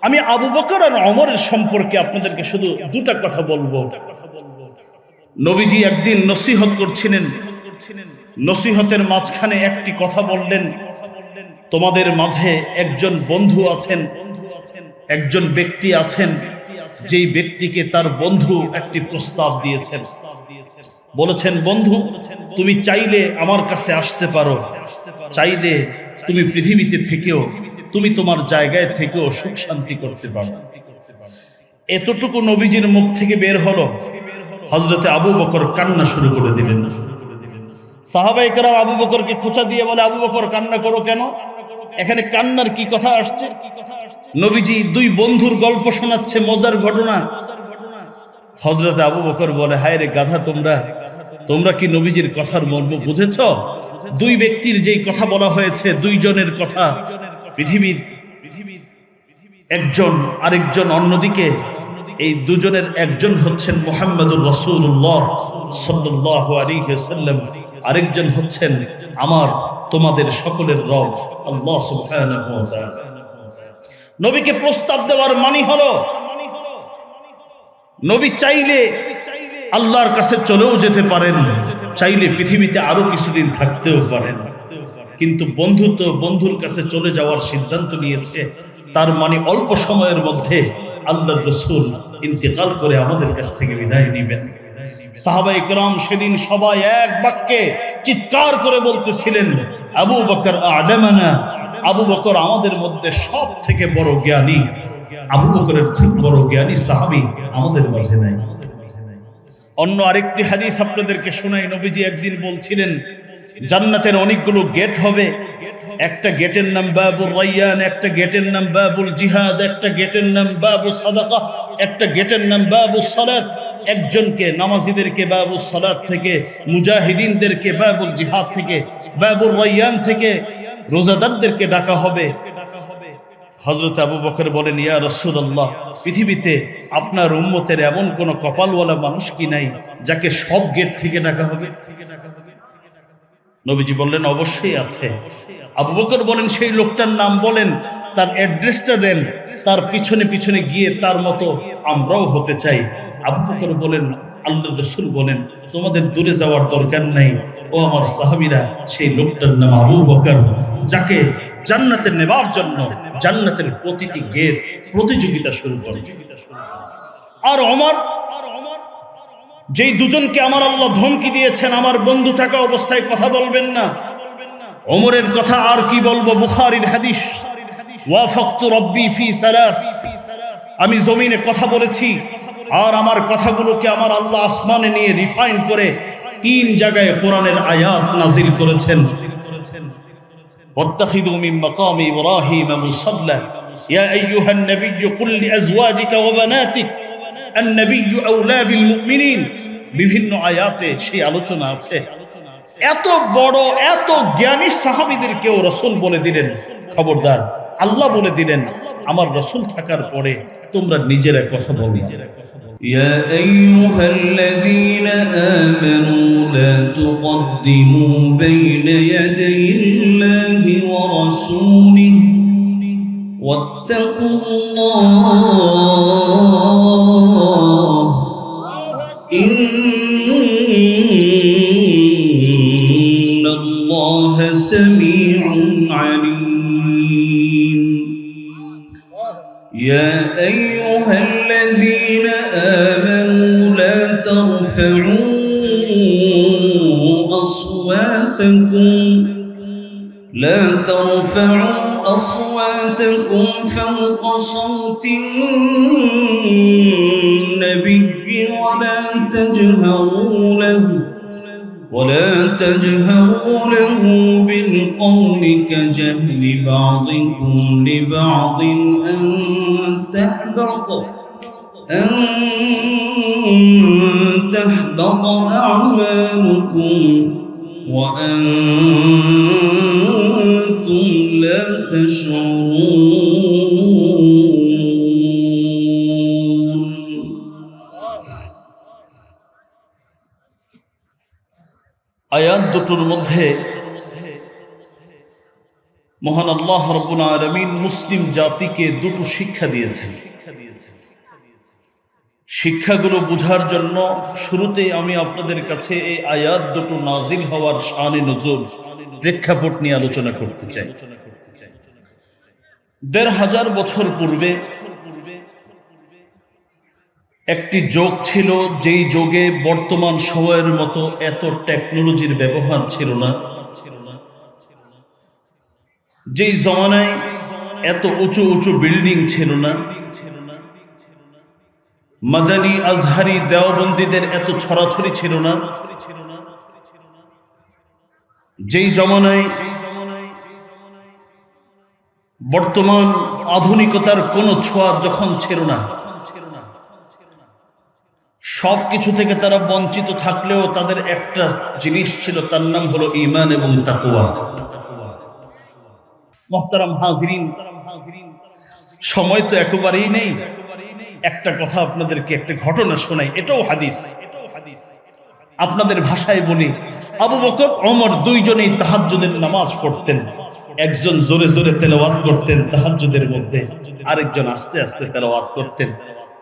আমি আবু বকর আর অমরের সম্পর্কে আপনাদেরকে শুধু দুটা কথা বলব। নবীজি একদিন নসিহত করছিলেন। নসিহতের মাঝখানে একটি কথা বললেন। তোমাদের মাঝে একজন বন্ধু আছেন। একজন ব্যক্তি আছেন। যেই ব্যক্তিকে তার বন্ধু একটি প্রস্তাব দিয়েছেন। বলেছেন, বন্ধু, তুমি চাইলে আমার কাছে আসতে পারো। চাইলে তুমি পৃথিবীতে থেকেও তুমি তোমার জায়গায় থেকেও সুখ শান্তি করতে পারো। এতটুকু নবীজির মুখ থেকে বের হলো হজরতে আবু বকর কান্না শুরু করে দিলেন। সাহাবাই কারাম আবু বকরকে খোঁচা দিয়ে বলে, আবু বকর, কান্না করো কেন? এখানে কান্নার কি কথা আসছে? নবীজি দুই বন্ধুর গল্প শোনাচ্ছে, মজার ঘটনা। হজরতে আবু বকর বলে, হায় রে গাধা তোমরা তোমরা কি নবীজির কথার মর্ম বুঝেছ? দুই ব্যক্তির যেই কথা বলা হয়েছে, দুইজনের কথা। পৃথিবীর পৃথিবীর একজন আরেকজন অন্যদিকে, এই দুজনের একজন হচ্ছেন মোহাম্মদুর রসুল্লাহ সাল্লাহ আলিহাল্লাম আরেকজন হচ্ছেন আমার, তোমাদের সকলের রব, আল্লাহ। নবীকে প্রস্তাব দেওয়ার মানি হলো, নবী চাইলে আল্লাহর কাছে চলেও যেতে পারেন, চাইলে পৃথিবীতে আরও কিছুদিন থাকতেও পারেন কিন্তু বন্ধু তো বন্ধুর কাছে চলে যাওয়ার সিদ্ধান্ত নিয়েছে। তার মানে অল্প সময়ের মধ্যে আল্লাহ রসুল ইন্তেকাল করে আমাদের কাছ থেকে বিদায় নিবেন। সাহাবা ইকরাম সেদিন সবাই এক বাক্যে চিৎকার করে বলতেছিলেন, আবু বকর আবু বকর আমাদের মধ্যে সব থেকে বড় জ্ঞানী। আবু বকরের বড় জ্ঞানী সাহাবি আমাদের অন্য আরেকটি হাদিস আপনাদেরকে শোনাই। নবীজি একদিন বলছিলেন জান্নাতের অনেকগুলো গেট হবে। একটা গেটের নাম বাবুল রাইয়ান, একটা গেটের নাম বাবুল জিহাদ, একটা গেটের নাম বাবুল সাদাকা, একটা গেটের নাম বাবুল সালাত। একজনকে, নামাজিদেরকে বাবুল সালাত থেকে, মুজাহিদিনদেরকে বাবুল জিহাদ থেকে, বাবুল রাইয়ান থেকে রোজাদারদেরকে ডাকা হবে। হজরত আবু বকর বলেন, ইয়া রসুল্লাহ পৃথিবীতে আপনার উম্মতের এমন কোন কপালওয়ালা মানুষ কি নাই, যাকে সব গেট থেকে ডাকা হবে থেকে ডাকা হবে? নবীজি বললেন, অবশ্যই আছে। আবু বকর বলেন, সেই লোকটার নাম বলেন, তার অ্যাড্রেসটা দেন, তার পিছনে পিছনে গিয়ে তার মতো আমরাও হতে চাই। আবু বকর বলেন আল্লাহ রসুল বলেন, তোমাদের দূরে যাওয়ার দরকার নাই। ও আমার সাহাবিরা, সেই লোকটার নাম আবু বকর, যাকে জান্নাতে নেবার জন্য জান্নাতের প্রতিটি গেট প্রতিযোগিতা শুরু করে। আর অমর যেই দুজনকে আমার আল্লাহ ধমকি দিয়েছেন আমার বন্ধু থাকা অবস্থায় কথা বলবেন না ওমরের কথা আর কি বলবো বুখারির হাদিস ওয়াফাক্তু রব্বি ফি সালাস আমি জমিনে কথা বলেছি আর আমার কথাগুলোকে আমার আল্লাহ আসমানে নিয়ে রিফাইন করে তিন জায়গায় কোরআনের আয়াত নাজিল করেছেন واتخذوا من مقام إبراهيم مصلى يا أيها النبي قل لأزواجك وبناتك النبي أولى بالمؤمنين বিভিন্ন আয়াতে সেই আলোচনা আছে এত বড় এত জ্ঞানী সাহাবিদেরকেও রসুল বলে দিলেন খবরদার আল্লাহ বলে দিলেন আমার রসুল থাকার পরে তোমরা নিজেরা কথা বল নিজেরা কথা বল يا أيها الذين آمنوا لا تقدموا بين يدي الله ورسوله واتقوا الله ترفعوا أصواتكم. لا ترفعوا أصواتكم فوق صوت النبي ولا تجهروا له ولا تجهروا له بالقول كجهل بعضكم لبعض أن تحبط. أن تحبط أعمالكم وأنتم لا تشعرون আয়াত দুটোর মধ্যে মহান আল্লাহ রব্বুল আলমিন মুসলিম জাতিকে দুটো শিক্ষা দিয়েছেন শিক্ষাগুলো বোঝার জন্য শুরুতে আমি আপনাদের কাছে এই আয়াত দুটো নাজিল হওয়ার শানে নজর, প্রেক্ষাপট নিয়ে আলোচনা করতে চাই। দেড় হাজার বছর পূর্বে একটি যোগ ছিল, যেই যোগে বর্তমান সময়ের মতো এত টেকনোলজির ব্যবহার ছিল না। যেই জমানায় এত উঁচু উঁচু বিল্ডিং ছিল না। মাদানী আজহারি দেওবন্দীদের এত ছড়াছড়ি ছিল না। যেই জমানায় বর্তমান আধুনিকতার কোনো ছোঁয়া যখন ছিল না সব কিছু থেকে তারা বঞ্চিত থাকলেও তাদের একটা জিনিস ছিল, তার নাম হলো ইমান এবং তাকুয়া মোহতারাম হাজরিন, সময় তো একেবারেই নেই। একটা কথা আপনাদেরকে, একটা ঘটনা শোনাই, এটাও হাদিস। আপনাদের ভাষায় বলি, আবু বকর অমর দুইজনেই তাহাজ্জুদের নামাজ পড়তেন। একজন জোরে জোরে তেলাওয়াত করতেন তাহাজ্জুদের মধ্যে, আরেকজন আস্তে আস্তে তেলাওয়াত করতেন।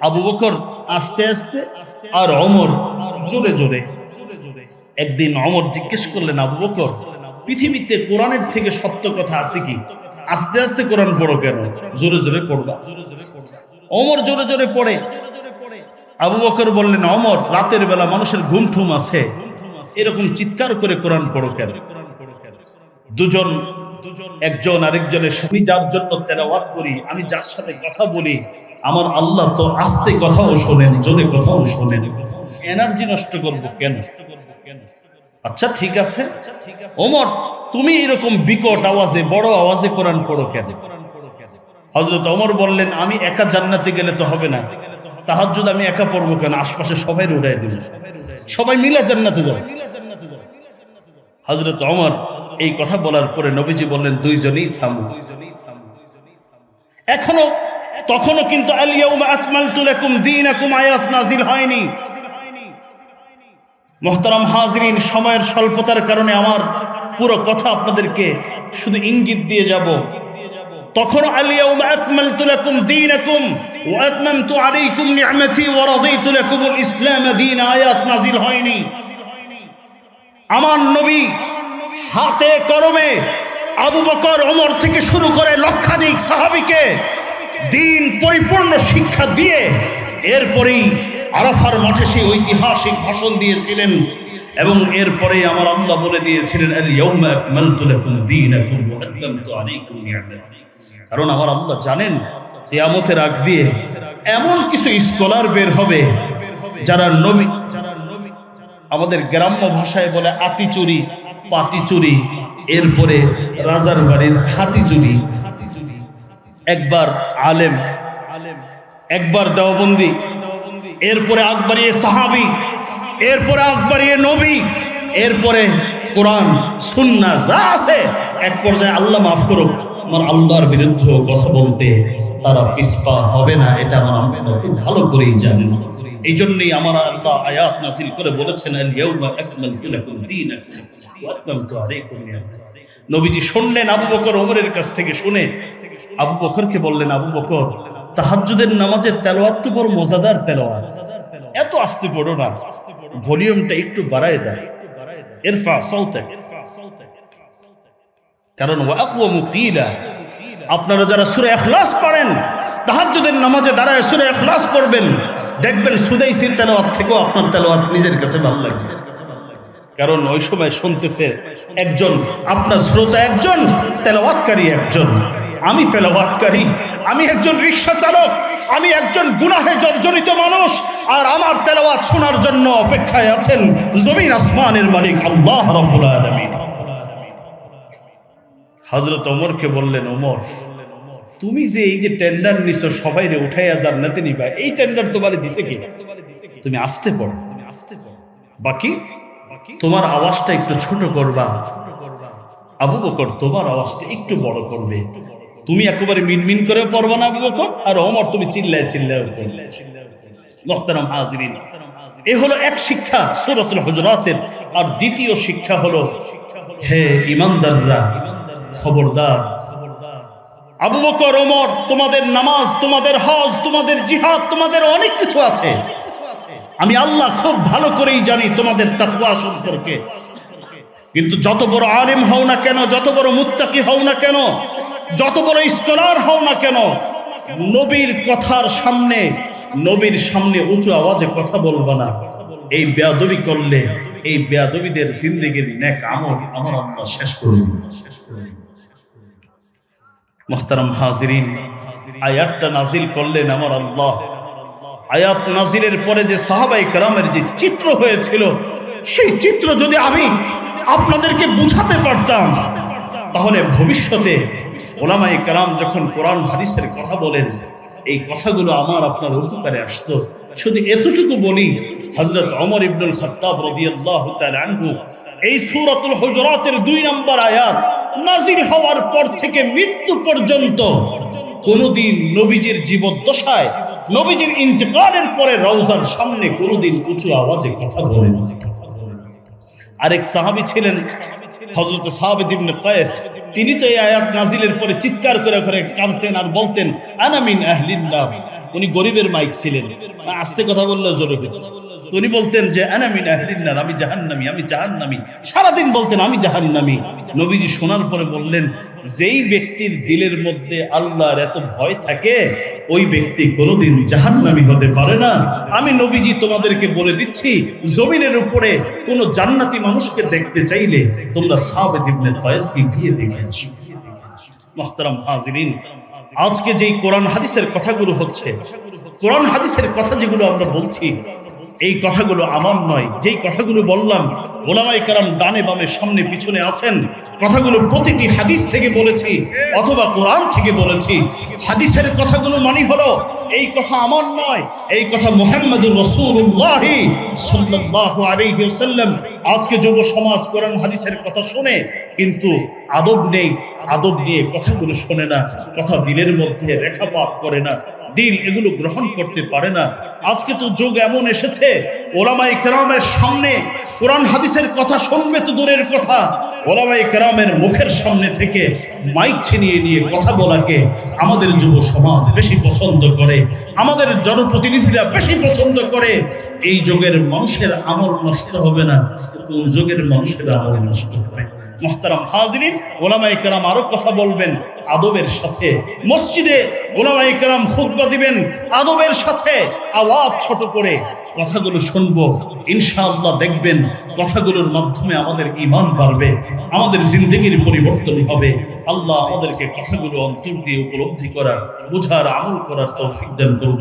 আবু বকর আস্তে আস্তে আর অমর জোরে জোরে। একদিন অমর জিজ্ঞেস করলেন, আবু বকর, পৃথিবীতে কোরআনের থেকে সত্য কথা আছে কি? আস্তে আস্তে কোরআন পড়ো কেন? জোরে জোরে পড়বা। অমর জোরে জোরে পড়ে। আবু বকর বললেন অমর রাতের বেলা মানুষের ঘুম ঠুম আছে। এরকম চিৎকার করে কোরআন পড়ো কেন? দুজন, একজন আরেকজনের সাথে যার জন্য তেলাওয়াত করি, আমি যার সাথে কথা বলি, আমার আল্লাহ তো আস্তে কথাও শোনেন, জোরে কথাও শোনেন। এনার্জি নষ্ট করব কেন? আচ্ছা ঠিক আছে। ওমর, তুমি এরকম বিকট আওয়াজে, বড় আওয়াজে কোরআন পড়ো কেন? হজরত ওমর বললেন, আমি একা জান্নাতে গেলে তো হবে না। তাহাজ্জুদ আমি একা পড়ব কেন? আশপাশে সবাই উড়াই দেব। সবাই মিলে জান্নাতে যাও। হজরত অমর এই কথা বলার পরে নবীজি বললেন, দুইজনেই থামো। এখনও তখনও কিন্তু আলিয়াউমা আকমালতু লাকুম দীনাকুম, আয়াত নাজিল হয়নি। মোহতারাম হাজরিন, সময়ের স্বল্পতার কারণে আমার পুরো কথা আপনাদেরকে শুধু ইঙ্গিত দিয়ে যাব। তখন ইসলাম আয়াত হয়নি। আমার নবী হাতে কলমে আবু বকর, ওমর থেকে শুরু করে লক্ষাধিক সাহাবীকে দিন পরিপূর্ণ শিক্ষা দিয়ে এরপরেই আরাফার মাঠে সেই ঐতিহাসিক ভাষণ দিয়েছিলেন এবং এরপরে আমার আল্লাহ বলে দিয়েছিলেন কারণ আমার আল্লাহ জানেন, কিয়ামতের আগ দিয়ে এমন কিছু স্কলার বের হবে যারা নবী, আমাদের গ্রাম্য ভাষায় বলে আতি চুরি পাতি চুরি এরপরে রাজার বাড়ির হাতি চুরি একবার আলেম আলেম, একবার দেওবন্দি এরপরে আকবরিয়ে সাহাবি, এরপরে আকবরিয়ে নবী, এরপরে কোরআন সুন্না যা আছে, এক পর্যায়ে আল্লাহ মাফ করো আমার আল্লাহর বিরুদ্ধে কথা বলতে তারা পিসপা হবে না, এটা আমার খুব ভালো করেই জানেন। এই জন্যই আমার আল্লাহ আয়াত নাসিল করে বলেছেন নবীজি শুনলেন আবু বকর ওমরের কাছ থেকে শুনে, আবু বকরকে বললেন, আবু বকর তাহাজ্জুদের নামাজের তেলাওয়াত তো বড় মজাদার তেলাওয়াত। এত আস্তে পড়ো না। ভলিউমটা একটু বাড়ায় দেয় কারণ আপনারা যারা সূরা ইখলাস পড়েন, তাহাজ্জুদের নামাজে দাঁড়ায় সূরা ইখলাস পড়বেন। দেখবেন সুদাইসির তেলাওয়াত থেকেও আপনার তেলাওয়াত নিজের কাছে ভালো লাগবে কারণ ওই সময় শুনতেছে একজন, আপনার শ্রোতা একজন, তেলাওয়াতকারী একজন। আমি তেলাওয়াতকারী আমি একজন রিক্সা চালক, আমি একজন গুনাহে জর্জরিত মানুষ, আর আমার তেলাওয়াত শোনার জন্য অপেক্ষায় আছেন জমিন আসমানের মালিক আল্লাহ ওমরকে বললেন, ওমর, তুমি যে এই যে টেন্ডার নিছো সবাই রে উঠাই উঠাইয়া জান্নাতে নিবা, এই টেন্ডার তোমারে দিছে কি? তুমি আসতে পড়ো তুমি আসতে পড়ো। বাকি? তোমার আওয়াজটা একটু ছোট করবা। আবু বকর, তোমার আওয়াজটা একটু বড় করবে। তুমি একেবারে মিনমিন করে পড়বা না বকর আর ওমর তুমি চিল্লায় চিল্লায় মোহতারাম হাজিরিন, এ হলো এক শিক্ষা সূরাতুল হুজরাতের, আর দ্বিতীয় শিক্ষা হলো, হে ইমানদাররা, খবরদার। আবু বকর, ওমর, তোমাদের নামাজ, তোমাদের হজ, তোমাদের জিহাদ, তোমাদের অনেক কিছু আছে। আমি আল্লাহ খুব ভালো করেই জানি তোমাদের তাকুয়া সম্পর্কে। কিন্তু যত বড় আলিম হও না কেন, যত বড় মুত্তাকি হও না কেন যত বড় স্কলার হও না কেন, নবীর কথার সামনে, নবীর সামনে উঁচু আওয়াজে কথা বলবা না। এই বেয়াদবি করলে, এই বেয়াদবিদের জিন্দগির নেক আমল আমার আল্লাহ শেষ করুন মোহতারাম হাজিরিন, আয়াতটা নাজিল করলেন আমার আল্লাহ। আয়াত নাজিলের পরে যে সাহাবাই কারামের যে চিত্র হয়েছিল, সেই চিত্র যদি আমি আপনাদেরকে বুঝাতে পারতাম, তাহলে ভবিষ্যতে ওলামাই কারাম যখন কোরআন হাদিসের কথা বলেন, এই কথাগুলো আমার আপনার উপকারে আসতো। শুধু এতটুকু বলি হজরত অমর ইবনুল তাআলা আনহু, এই সূরাতুল হজরাতের দুই নম্বর আয়াত নাজির হওয়ার পর থেকে মৃত্যু পর্যন্ত কোনদিন নবীজির জীবদ্দশায়, নবীজির ইন্তেকালের পরে রওজার সামনে কোনদিন উঁচু আওয়াজে কথা বলেন আরেক সাহাবী ছিলেন হজরত সাহাবী ইবনে কায়েস তিনি তো এই আয়াত নাজিলের পরে চিৎকার করে করে কাঁদতেন আর বলতেন আনামিন আহলিল্লাহ উনি গরিবের মাইক ছিলেন। আস্তে কথা বললে জোরে উনি বলতেন যে আনামিন মিন আহলিল্লাহ, আমি জাহান্নামী আমি জাহান্নামী। সারাদিন বলতেন, আমি জাহান্নামী। নবীজি শোনার পরে বললেন, যেই ব্যক্তির দিলের মধ্যে আল্লাহর এত ভয় থাকে, ওই ব্যক্তি কোনোদিন জাহান্নামী হতে পারে না। আমি নবীজি তোমাদেরকে বলে দিচ্ছি, জমিনের উপরে কোনো জান্নাতি মানুষকে দেখতে চাইলে তোমরা সাবেদ ইবনে কয়েসকে গিয়ে দেখে আসো। মোহতারাম হাজিরিন, আজকে যেই কোরআন হাদিসের কথাগুলো হচ্ছে, কোরআন হাদিসের কথা যেগুলো আমরা বলছি এই কথাগুলো আমার নয়, যেই কথাগুলো বললাম ওলামাই কারাম ডানে বামে সামনে পিছনে আছেন, কথাগুলো প্রতিটি হাদিস থেকে বলেছি অথবা কোরআন থেকে বলেছি। হাদিসের কথাগুলো মানি হলো, এই কথা আমার নয়, এই কথা মোহাম্মদুর রসুল্লাহ সাল্লাল্লাহু আলাইহি ওয়াসাল্লাম। আজকে যুব সমাজ কোরআন হাদিসের কথা শুনে কিন্তু আদব নেই, আদব নিয়ে কথাগুলো শোনে না, কথা দিলের মধ্যে রেখাপাত করে না, দিল এগুলো গ্রহণ করতে পারে না। আজকে তো যুগ এমন এসেছে ওলামাই কেরামের সামনে কোরআন হাদিসের কথা শুনবে তো দূরের কথা। ওলামাই কেরামের মুখের সামনে থেকে মাইক ছিনিয়ে নিয়ে কথা বলাকে আমাদের যুব সমাজ বেশি পছন্দ করে, আমাদের জনপ্রতিনিধিরা বেশি পছন্দ করে। এই যুগের মানুষের আমল নষ্ট হবে না, কোন যুগের মানুষের আমল নষ্ট হবে। মোহতারাম হাজরিন ওলামাই কেরাম আরও কথা বলবেন আদবের সাথে। মসজিদে ওলামাই কেরাম খুতবা দিবেন আদবের সাথে, আওয়াজ ছোট করে কথাগুলো শুনব, ইনশাআল্লাহ দেখবেন কথাগুলোর মাধ্যমে আমাদের ইমান বাড়বে, আমাদের জিন্দগির পরিবর্তন হবে। আল্লাহ আমাদেরকে কথাগুলো অন্তর দিয়ে উপলব্ধি করার, বোঝার, আমল করার তৌফিক দেন করুন।